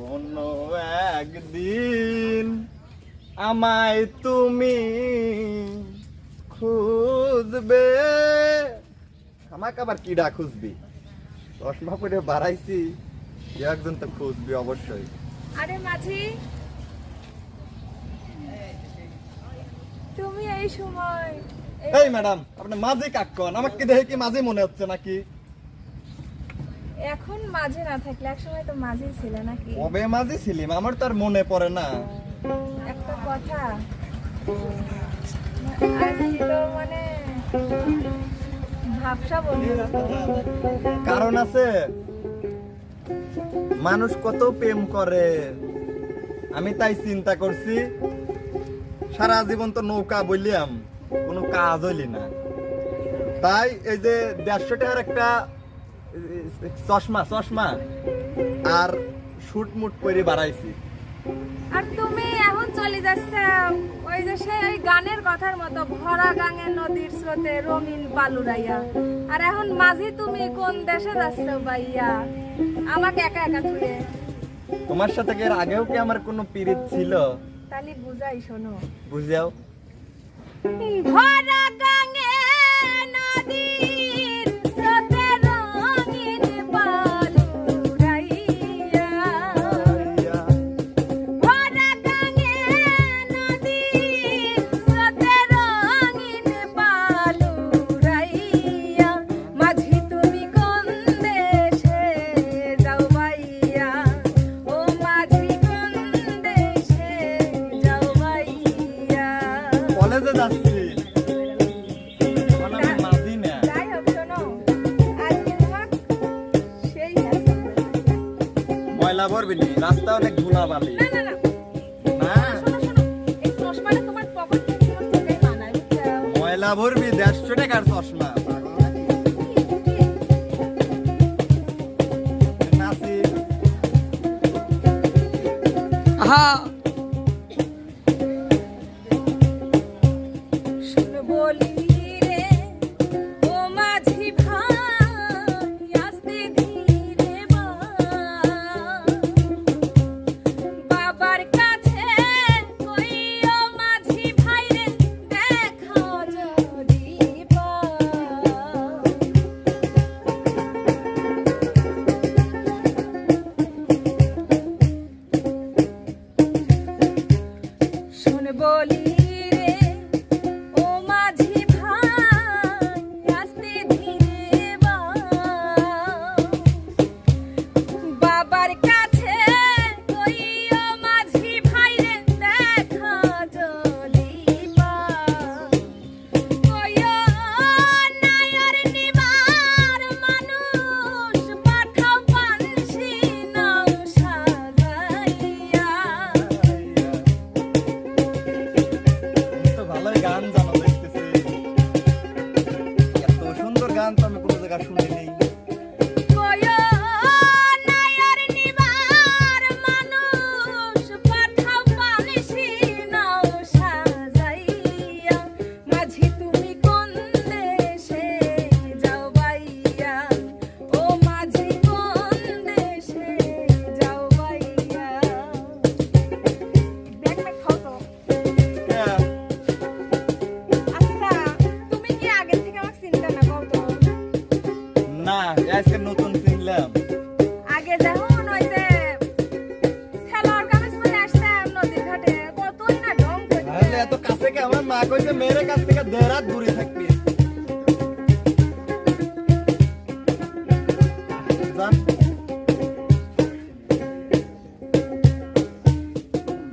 কোনো একদিন আমায় তুমি খুঁজবে। আমাকে আবার কিডা খুঁজবি? চশমা পরে বাড়াইছি একজন তো খুঁজবি অবশ্যই। আরে মাঝি তুমি এই সময় এই- ম্যাডাম আপনি মাঝি কাক্কন আমাকে দেখে কি মাঝি মনে হচ্ছে নাকি? এখন মাঝে না থাকলে এক সময় তো মাঝে ছিল নাকি? কবে মাঝে ছিলিম আমার তো আর মনে পড়ে না। একটা কথা। তো মানে ভাবসা বন্ধু। কারণ আছে মানুষ কত প্রেম করে। আমি তাই চিন্তা করছি সারা জীবন তো নৌকা বললাম কোনো কাজ হইলি না। তাই এই যে দেড়শো টাকার একটা চশমা চশমা। আর শুট মুট করে বাড়াইছি। আর তুমি এখন চলে যাচ্ছ ওই যে সেই ওই গানের কথার মতো ভরা গাঙে নদীর স্রোতে রঙিন বালুরাইয়া। আর এখন মাঝি তুমি কোন দেশে যাচ্ছ ভাইয়া? আমাকে একা একা ছুড়ে তোমার সাথে এর আগেও কি আমার কোনো পিরিত ছিল? তাহলে বুঝাই শোনো। বুঝাও। ভরা ময়লা ভরবি নি রাস্তা অনেক ধুলা বালি বুঝছ? ময়লা ভরবি দেড়শো টাকার চশমা। নাসি আমার মা কইছে মেয়ের কাছ থেকে দেড় হাত দূরে থাকবি।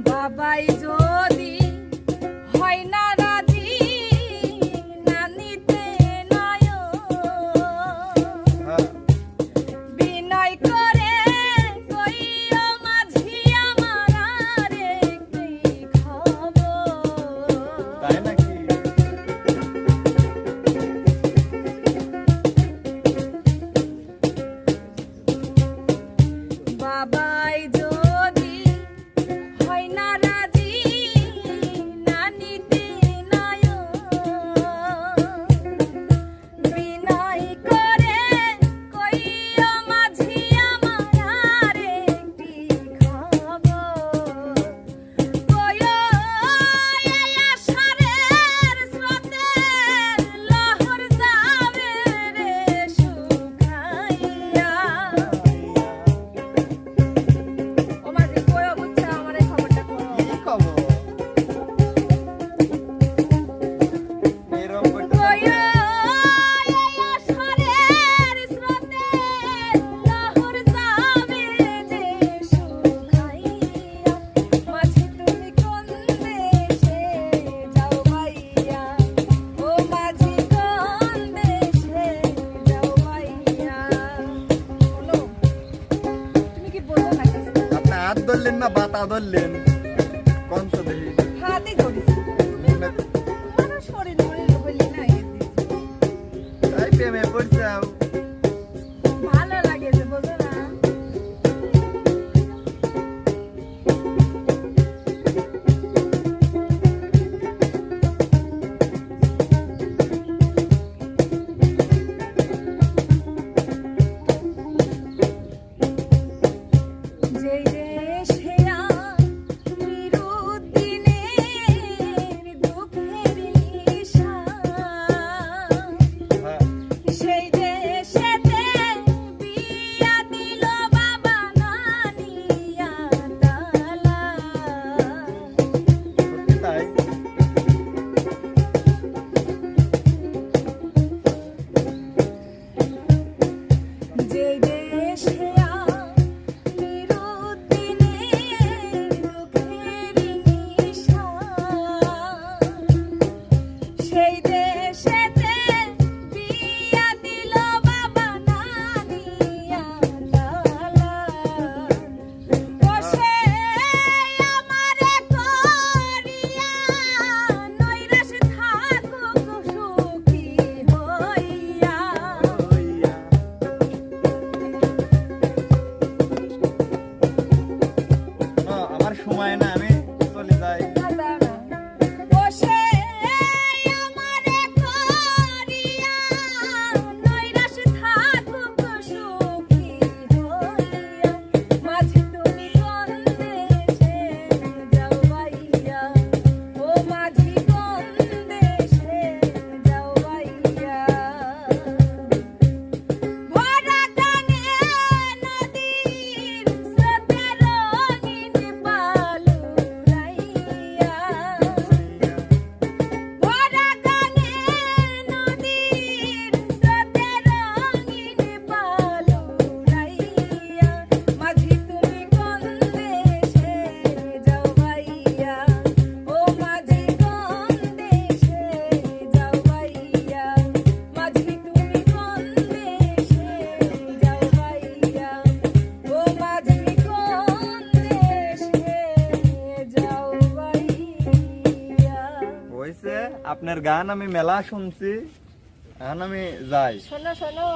বাবাই যদি হয় না ধরলেন না বাতা ধরলেন। কোন তো দেখি হাতে ধরেছি তাই প্রেমে পড়ছাও ভালো লাগেছে বোঝো না। যেই আপনার গান আমি মেলা শুনছি এখন আমি যাই। শোনো শোনো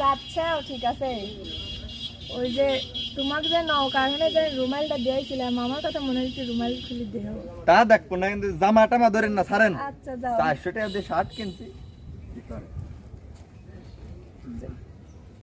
যাচ্ছেও ঠিক আছে। ওই যে তোমাক যে নৌকা ওখানে যে রুমালটা দিয়েছিলাম আমার কথা মনে হচ্ছে রুমাল খুলে দেও। তা দেখব না কিন্তু জামা টামা ধরেন না ছাড়েন। আচ্ছা যাও। চারশো টাকা দিয়ে শার্ট কিনছি। কি করে